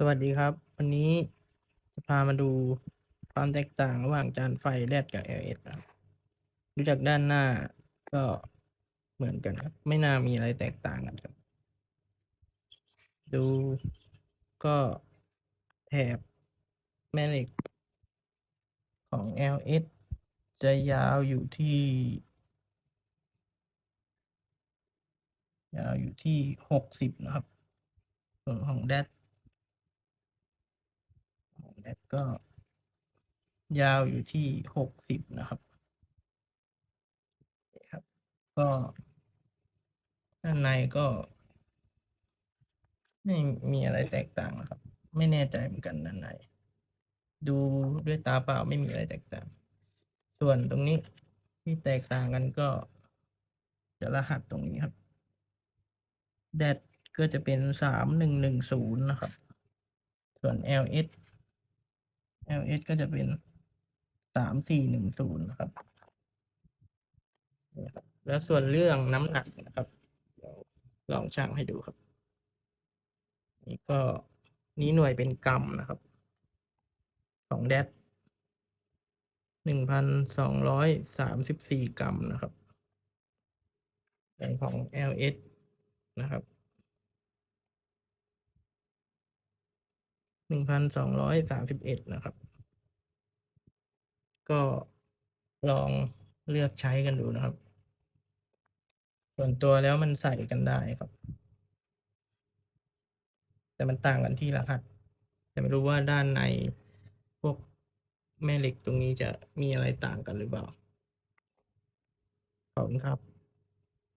สวัสดีครับ วันนี้จะพามาดูความแตกต่างระหว่างจานไฟแรดกับ LS ครับดูจากด้านหน้าก็เหมือนกันครับ ไม่น่ามีอะไรแตกต่างกันครับ ดูก็แถบแม่เหล็กของ LS จะยาวอยู่ที่ ยาวอยู่ที่หกสิบนะครับ ส่วนของแดดของแดด ก็ ยาวอยู่ที่หกสิบนะครับครับ ก็ด้านในก็ ไม่มีอะไรแตกต่างนะครับ ไม่แน่ใจเหมือนกันด้านในดูด้วยตาเปล่าไม่มีอะไรแตกต่าง ส่วนตรงนี้ที่แตกต่างกันก็จะรหัสตรงนี้ครับแดดก็จะเป็นสามหนึ่งหนึ่งศูนย์นะครับ ส่วน LS LS ก็จะเป็นสามสี่หนึ่งศูนย์นะครับ แล้วส่วนเรื่องน้ำหนักนะครับลองชั่งให้ดูครับ นี่ก็นี้หน่วยเป็นกรัมนะครับของแดดหนึ่งพันสองร้อยสามสิบสี่กรัมนะครับแต่ของ LS นะครับ หนึ่งพันสองร้อยสามสิบเอ็ดนะครับ ก็ลองเลือกใช้กันดูนะครับ ส่วนตัวแล้วมันใส่กันได้ครับ แต่มันต่างกันที่รหัส แต่ไม่รู้ว่าด้านในพวกแม่เหล็กตรงนี้จะมีอะไรต่างกันหรือเปล่า ขอบคุณครับ